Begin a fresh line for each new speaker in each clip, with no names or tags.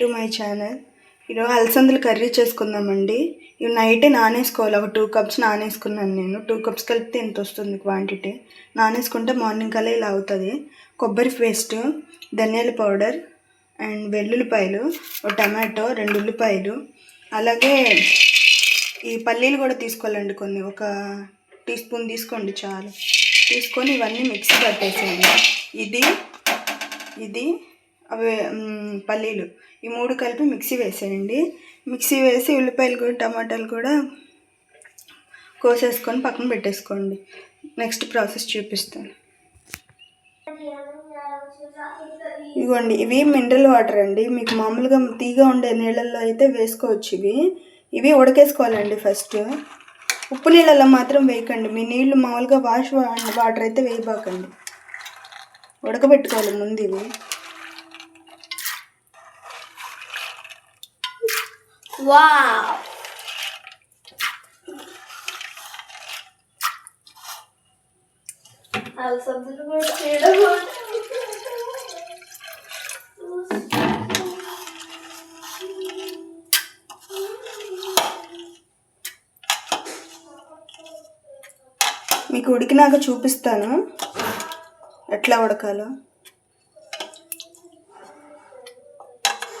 To my channel. ఈరోజు అలసందలు curry చేసుకుందామండి. ఇవి నైటే నానేసుకోవాలి. ఒక టూ కప్స్ నానేసుకున్నాను నేను. టూ కప్స్ కలిపితే ఇంత వస్తుంది క్వాంటిటీ? నానేసుకుంటే మార్నింగ్ కల్లా ఇలా అవుతుంది. కొబ్బరి పేస్ట్ ధనియాల పౌడర్ అండ్ వెల్లుల్లిపాయలు ఒక టమాటో రెండు ఉల్లిపాయలు. అలాగే ఈ పల్లీలు కూడా తీసుకోవాలండి కొన్ని. ఒక టీ స్పూన్ తీసుకోండి చాలు. తీసుకొని ఇవన్నీ మిక్సీ పట్టేసేయండి. ఇది ఇది అవి పల్లీలు. ఈ మూడు కలిపి మిక్సీ వేసేయండి. మిక్సీ వేసి ఉల్లిపాయలు కూడా టమాటాలు కూడా కోసేసుకొని పక్కన పెట్టేసుకోండి. నెక్స్ట్ ప్రాసెస్ చూపిస్తాను. ఇదిగోండి ఇవి మినరల్ వాటర్ అండి. మీకు మామూలుగా తీగా ఉండే నీళ్ళల్లో అయితే వేసుకోవచ్చు ఇవి. ఇవి ఉడకేసుకోవాలండి ఫస్ట్. ఉప్పు నీళ్ళల్లో మాత్రం వేయకండి. మీ నీళ్ళు మామూలుగా వాష్ వాటర్ అయితే వేయబాకండి. ఉడకబెట్టుకోవాలి ముందు ఇవి.
Wow! అలసందలు కూడా చేయడం
మీకు ఉడికినాక చూపిస్తాను. ఎట్లా ఉడకాలో?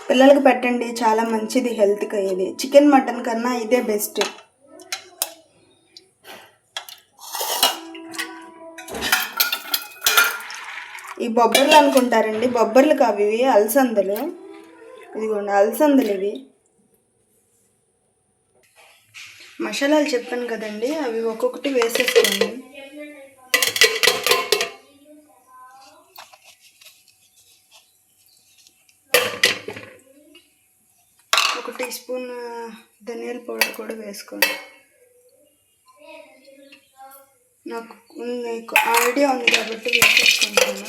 పిల్లలకి పెట్టండి చాలా మంచిది హెల్త్కి ఇది. చికెన్ మటన్ కన్నా ఇదే బెస్ట్ ఈ బొబ్బర్లు అనుకుంటారండి బొబ్బర్లు కావు ఇవి అలసందలు. ఇదిగోండి అలసందలు ఇవి. మసాలాలు చెప్పాను కదండి అవి ఒక్కొక్కటి వేసేసుకోండి. టీ స్పూన్ ధనియాల పౌడర్ కూడా వేసుకోండి. నాకు ఉంది ఐడియా ఉంది కాబట్టి వేసేసుకుంటాను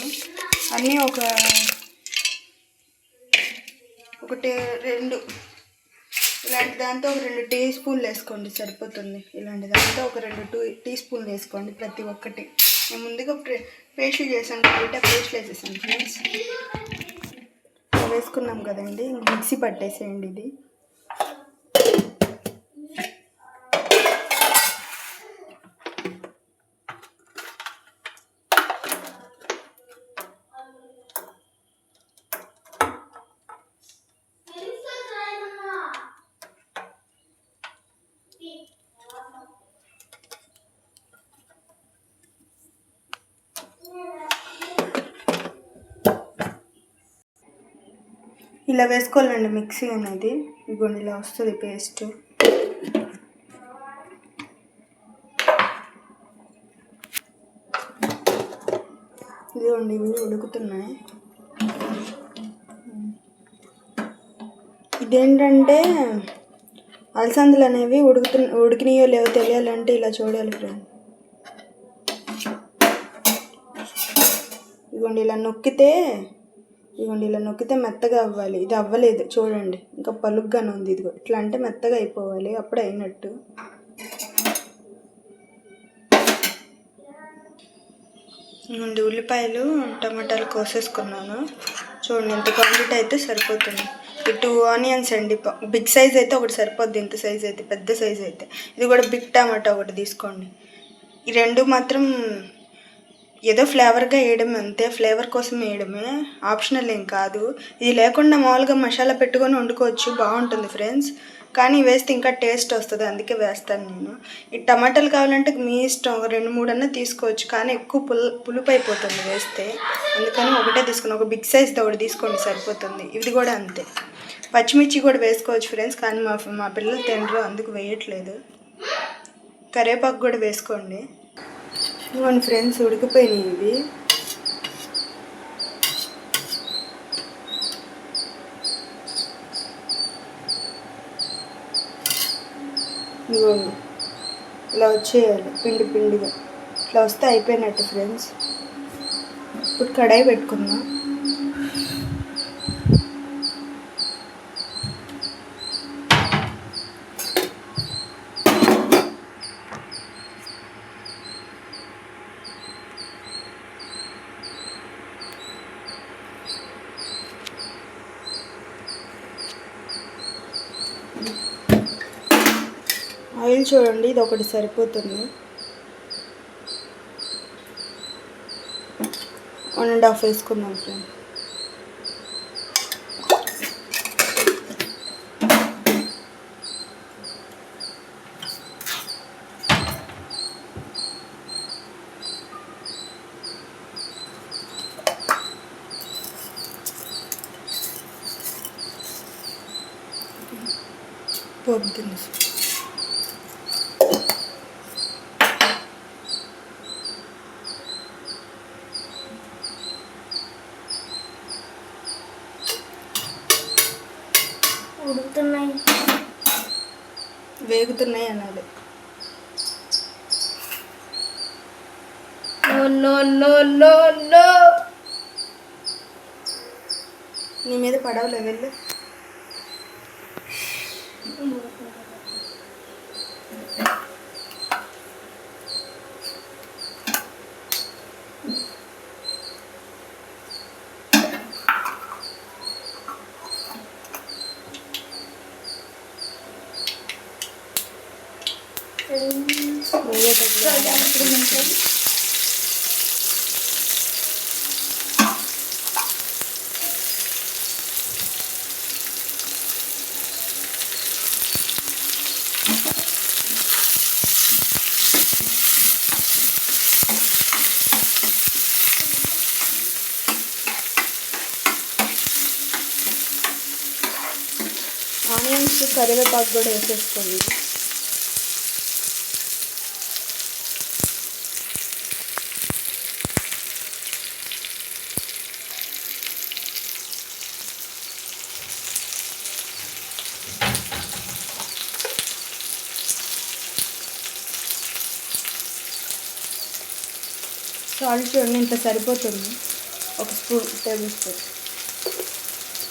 అన్నీ ఒక ఒకటి రెండు ఇలాంటి దాంతో ఒక రెండు టీ స్పూన్లు వేసుకోండి సరిపోతుంది. ఇలాంటి దాంతో ఒక రెండు టూ టీ స్పూన్లు వేసుకోండి ప్రతి ఒక్కటి. నేను ముందుగా పేస్ట్ చేశాను కాబట్టి పేస్ట్ వేసేసాను ఫ్రెండ్స్. వేసుకున్నాం కదండి మిక్సీ పట్టేసేయండి ఇది. ఇలా వేసుకోవాలండి మిక్సీ అనేది. ఇగోండి ఇలా వస్తుంది పేస్ట్. ఇదిగోండి ఇవి ఉడుకుతున్నాయి. ఇదేంటంటే అలసందలు అనేవి ఉడుకుతు ఉడికినాయో లేవో తెలియాలంటే ఇలా చూడాలి ఫ్రెండ్. ఇదిగోండి ఇలా నొక్కితే ఇదిగోండి ఇలా నొక్కితే మెత్తగా అవ్వాలి. ఇది అవ్వలేదు చూడండి. ఇంకా పలుగ్గానే ఉంది ఇదిగో. ఇట్లా అంటే మెత్తగా అయిపోవాలి అప్పుడు అయినట్టు. ముందు ఉల్లిపాయలు టమాటాలు కోసేసుకున్నాను. చూడండి ఇంత క్వాంటిటీ అయితే సరిపోతుంది. ఈ టూ ఆనియన్స్ అండి బిగ్ సైజ్ అయితే ఒకటి సరిపోద్ది ఇంత సైజ్ అయితే పెద్ద సైజ్ అయితే. ఇది కూడా బిగ్ టమాటా ఒకటి తీసుకోండి. ఈ రెండు మాత్రం ఏదో ఫ్లేవర్గా వేయడం అంతే. ఫ్లేవర్ కోసం వేయడమే. ఆప్షనల్ ఏం కాదు. ఇది లేకుండా మామూలుగా మసాలా పెట్టుకొని వండుకోవచ్చు. బాగుంటుంది ఫ్రెండ్స్ కానీ వేస్తే ఇంకా టేస్ట్ వస్తుంది. అందుకే వేస్తాను నేను. ఈ టమాటాలు కావాలంటే మీ ఇష్టం. ఒక రెండు మూడు అన్నా తీసుకోవచ్చు. కానీ ఎక్కువ పుల్ పులుపు అయిపోతుంది వేస్తే. అందుకని ఒకటే తీసుకుని ఒక బిగ్ సైజ్ ఒకటి తీసుకోండి. సరిపోతుంది. ఇది కూడా అంతే. పచ్చిమిర్చి కూడా వేసుకోవచ్చు ఫ్రెండ్స్ కానీ మా మా పిల్లలు తినరు. అందుకు వేయట్లేదు. కరివేపాకు కూడా వేసుకోండి. ఇవన్నీ ఫ్రెండ్స్ ఉడికిపోయినాయి ఇవి. ఇవ్వండి ఇలా వచ్చేయాలి పిండి పిండిగా. ఇట్లా వస్తే అయిపోయినట్టు ఫ్రెండ్స్ ఇప్పుడు కడాయి పెట్టుకుందాం. ఆయిల్ చూడండి ఇది ఒకటి సరిపోతుంది. వన్ అండ్ హాఫ్ వేసుకుందాం ఫ్రెండ్. పోపు దినుసు
ఉడుకుతున్నాయి
వేగుతున్నాయి అనాలి.
No no no no no.
నీ మీద పడవలే వెళ్ళు. వేగేటప్పుడు ఆనియన్స్ కరివేపాకు కూడా వేసేసుకోండి. సాల్ట్ చూడండి ఇంత సరిపోతుంది. ఒక స్పూన్ టేబుల్ స్పూన్.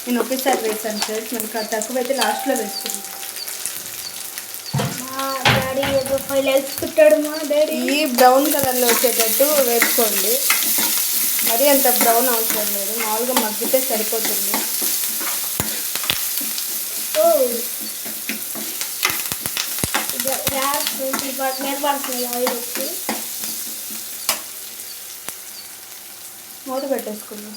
నేను ఒకేసారి వేసాను ఫ్రెండ్స్ మనకు అది తక్కువైతే లాస్ట్లో వేసుకున్నాను
డాడీ
ఈ బ్రౌన్ కలర్లో వచ్చేటట్టు వేసుకోండి. మరీ అంత బ్రౌన్ అవసరం లేదు మామూలుగా మగ్గితే సరిపోతుంది.
పడుతుంది ఆయిల్ వచ్చి
మూత పెట్టేసుకుందాం.